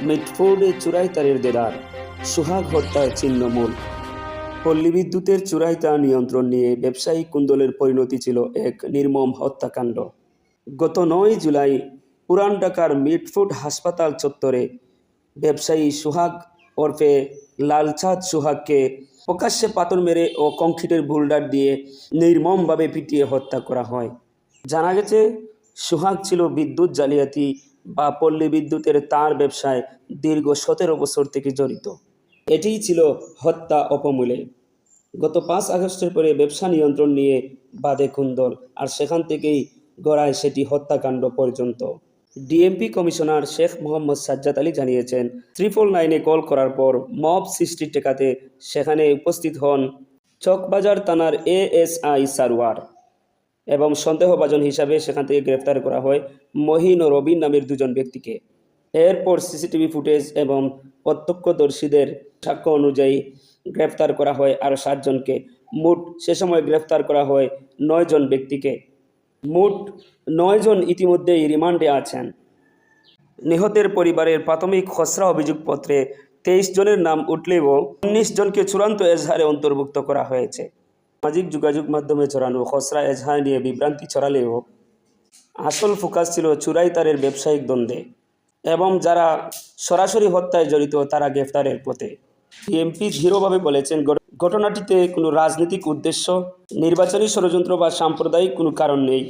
মিটফোর্ডে চুরাইতারের দেদার, সোহাগ হত্যার চিহ্নমূল পল্লী বিদ্যুতের চুরাইতা নিয়ন্ত্রণ নিয়ে ব্যবসায়ী কুন্দলের পরিণতি ছিল এক নির্মম হত্যাকাণ্ড। গত নয় জুলাই পুরান ঢাকার মিটফুড হাসপাতাল চত্বরে ব্যবসায়ী সোহাগ ওরফে লালচাঁদ সোহাগকে প্রকাশ্যে পাথর মেরে ও কংক্রিটের বুলডার দিয়ে নির্মমভাবে পিটিয়ে হত্যা করা হয়। জানা গেছে সোহাগ ছিল বিদ্যুৎ জালিয়াতি বা পল্লী বিদ্যুতের তার ব্যবসায় দীর্ঘ সতেরো বছর থেকে জড়িত। এটিই ছিল হত্যা অপমূলে। গত পাঁচ আগস্টের পরে ব্যবসা নিয়ন্ত্রণ নিয়ে বাদে কুন্দল আর সেখান থেকেই গড়ায় সেটি হত্যাকাণ্ড পর্যন্ত। ডিএমপি কমিশনার শেখ মোহাম্মদ সাজ্জাদ আলী জানিয়েছেন, ত্রিপল নাইনে কল করার পর মব সৃষ্টি টেকাতে সেখানে উপস্থিত হন চকবাজার থানার এএসআই সারওয়ার এবং সন্দেহভাজন হিসাবে সেখান থেকে গ্রেফতার করা হয়। মহিন ও রবিন নামের দুজন ব্যক্তিকে। এরপর সিসিটিভি ফুটেজ এবং প্রত্যক্ষদর্শীদের সাক্ষ্য অনুযায়ী গ্রেফতার করা হয় আরও সাতজনকে মোট সে সময় গ্রেফতার করা হয় নয়জন ব্যক্তিকে। মোট নয়জন ইতিমধ্যেই রিমান্ডে আছেন। নিহতের পরিবারের প্রাথমিক খসড়া অভিযোগপত্রে তেইশ জনের নাম উঠলেও উনিশ জনকে চূড়ান্ত এজাহারে অন্তর্ভুক্ত করা হয়েছে। সামাজিক যোগাযোগ মাধ্যমে ছড়ানো খসড়া এজাহার নিয়ে বিভ্রান্তি ছড়ালেও আসল ফোকাস ছিল চুরাইতারের ব্যবসায়িক দ্বন্দ্বে এবং যারা সরাসরি হত্যায় জড়িত তারা গ্রেফতারের পথে। এমপি দৃঢ়ভাবে বলেছেন ঘটনাটিতে কোনো রাজনৈতিক উদ্দেশ্য, নির্বাচনী ষড়যন্ত্র বা সাম্প্রদায়িক কোনো কারণ নেই।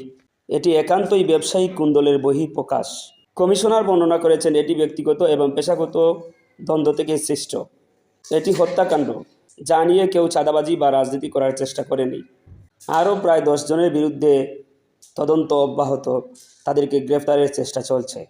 এটি একান্তই ব্যবসায়িক কুন্দলের বহিঃপ্রকাশ কমিশনার বর্ণনা করেছেন, এটি ব্যক্তিগত এবং পেশাগত দ্বন্দ্ব থেকে সৃষ্ট। এটি হত্যাকাণ্ড। যা নিয়ে কেউ চাঁদাবাজি বা রাজনীতি করার চেষ্টা করেনি। আরও প্রায় দশজনের বিরুদ্ধে তদন্ত অব্যাহত। তাদেরকে গ্রেফতারের চেষ্টা চলছে।